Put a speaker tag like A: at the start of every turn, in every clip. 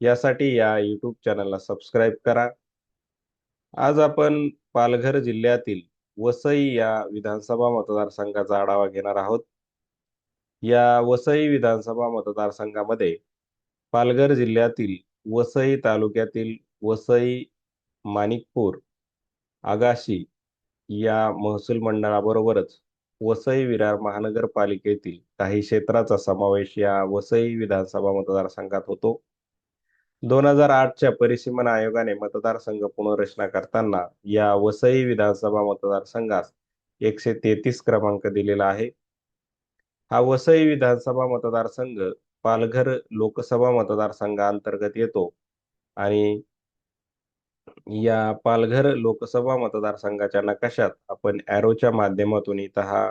A: यासाठी या यूट्यूब चॅनलला सबस्क्राईब करा. आज आपण पालघर जिल्ह्यातील वसई या विधानसभा मतदारसंघाचा आढावा घेणार आहोत. या वसई विधानसभा मतदारसंघामध्ये पालघर जिल्ह्यातील वसई तालुक्यातील वसई माणिकपूर आगाशी या महसूल मंडळाबरोबरच वसई विरार महानगरपालिकेतील काही क्षेत्राचा समावेश या वसई विधानसभा मतदारसंघात होतो. दोन हजार आठच्या परिसीमन आयोगाने मतदारसंघ पुनर्रचना करताना या वसई विधानसभा मतदारसंघास एकशे तेहतीस क्रमांक दिलेला आहे. हा वसई विधानसभा मतदारसंघ पालघर लोकसभा मतदारसंघाअंतर्गत येतो आणि या पालघर लोकसभा मतदारसंघाच्या नकाशात आपण ॲरोच्या माध्यमातून इथं हा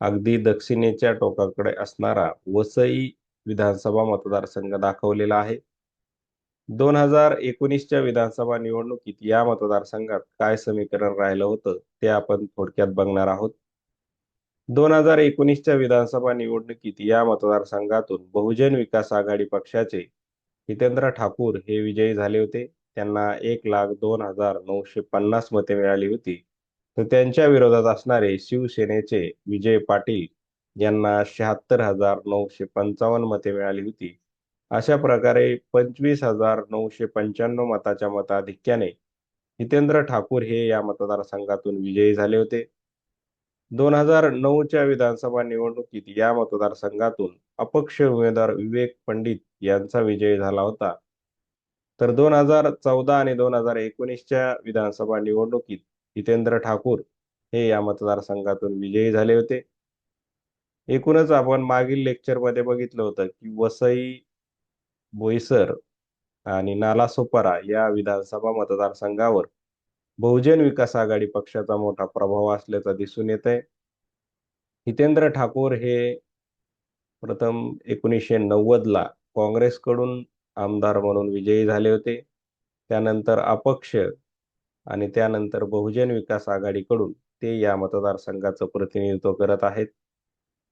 A: अगदी दक्षिणेच्या टोकाकडे असणारा वसई विधानसभा मतदारसंघ दाखवलेला आहे. दोन हजार एकोणीसच्या विधानसभा निवडणुकीत या मतदारसंघात काय समीकरण राहिलं होतं ते आपण थोडक्यात बघणार आहोत. दोन हजार एकोणीसच्या विधानसभा निवडणुकीत या मतदारसंघातून बहुजन विकास आघाडी पक्षाचे हितेंद्र ठाकूर हे विजयी झाले होते. त्यांना एक लाख दोन हजार नऊशे पन्नास मते मिळाली होती. तर त्यांच्या विरोधात असणारे शिवसेनेचे विजय पाटील यांना शहात्तर हजार नऊशे पंचावन्न मते मिळाली होती. अशा प्रकारे पंचवीस हजार नऊशे पंच्याण्णव मताच्या मताधिक्याने हितेंद्र ठाकूर हे या मतदारसंघातून विजयी झाले होते. दोन हजार नऊच्या विधानसभा निवडणुकीत या मतदारसंघातून अपक्ष उमेदवार विवेक पंडित यांचा विजय झाला होता. तर दोन हजार चौदा आणि दोन हजार एकोणीसच्या विधानसभा निवडणुकीत हितेंद्र ठाकूर हे या मतदारसंघातून विजयी झाले होते. एकूणच आपण मागील लेक्चरमध्ये बघितलं होतं की वसई बोईसर आणि नालासोपारा या विधानसभा मतदारसंघावर बहुजन विकास आघाडी पक्षाचा मोठा प्रभाव असल्याचा दिसून येत आहे हितेंद्र ठाकूर हे प्रथम एकोणीसशे नव्वदला काँग्रेसकडून आमदार म्हणून विजयी झाले होते. त्यानंतर अपक्ष आणि त्यानंतर बहुजन विकास आघाडीकडून ते या मतदारसंघाचं प्रतिनिधित्व करत आहेत.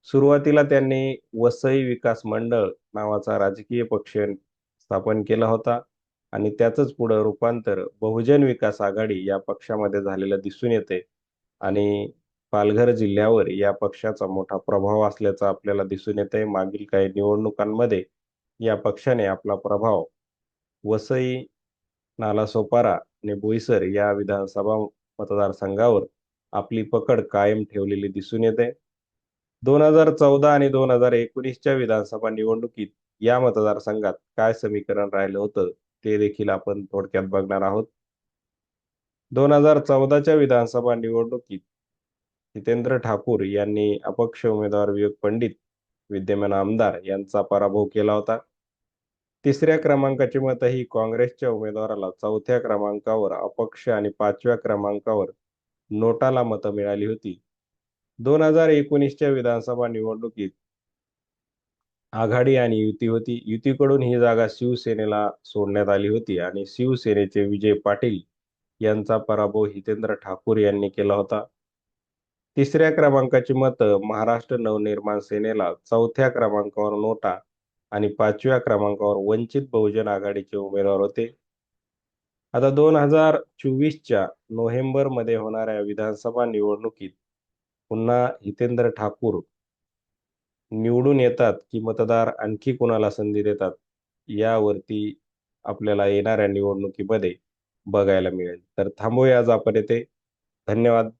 A: सुरुवातीला त्यांनी वसई विकास मंडळ नावाचा राजकीय पक्ष स्थापन केला होता आणि त्याचंच पुढं रूपांतर बहुजन विकास आघाडी या पक्षामध्ये झालेलं दिसून येते आणि पालघर जिल्ह्यावर या पक्षाचा मोठा प्रभाव असल्याचं आपल्याला दिसून येते. मागील काही निवडणुकांमध्ये या पक्षाने आपला प्रभाव वसई नालासोपारा आणि बोईसर या विधानसभा मतदारसंघावर आपली पकड कायम ठेवलेली दिसून येते. दोन हजार चौदा आणि दोन हजार एकोणीसच्या विधानसभा निवडणुकीत या मतदारसंघात काय समीकरण राहिलं होतं ते देखील आपण थोडक्यात बघणार आहोत. दोन हजार चौदाच्या विधानसभा निवडणुकीत जितेंद्र ठाकूर यांनी अपक्ष उमेदवार विवेक पंडित विद्यमान आमदार यांचा पराभव केला होता. तिसऱ्या क्रमांकाची मतही काँग्रेसच्या उमेदवाराला चौथ्या क्रमांकावर अपक्ष आणि पाचव्या क्रमांकावर नोटाला मतं मिळाली होती. दोन हजार एकोणीसच्या विधानसभा निवडणुकीत आघाडी आणि युती होती. युतीकडून ही जागा शिवसेनेला सोडण्यात आली होती आणि शिवसेनेचे विजय पाटील यांचा पराभव हितेंद्र ठाकूर यांनी केला होता. तिसऱ्या क्रमांकाची मतं महाराष्ट्र नवनिर्माण सेनेला चौथ्या क्रमांकावर नोटा आणि पाचव्या क्रमांकावर वंचित बहुजन आघाडीचे उमेदवार होते. आता दोन हजार चोवीसच्या नोव्हेंबरमध्ये होणाऱ्या विधानसभा निवडणुकीत पुन्हा हितेंद्र ठाकूर निवडून येतात की मतदार आणखी कोणाला संधी देतात यावरती आपल्याला येणाऱ्या निवडणुकीमध्ये बघायला मिळेल. तर थांबूया आज आपण येथे धन्यवाद.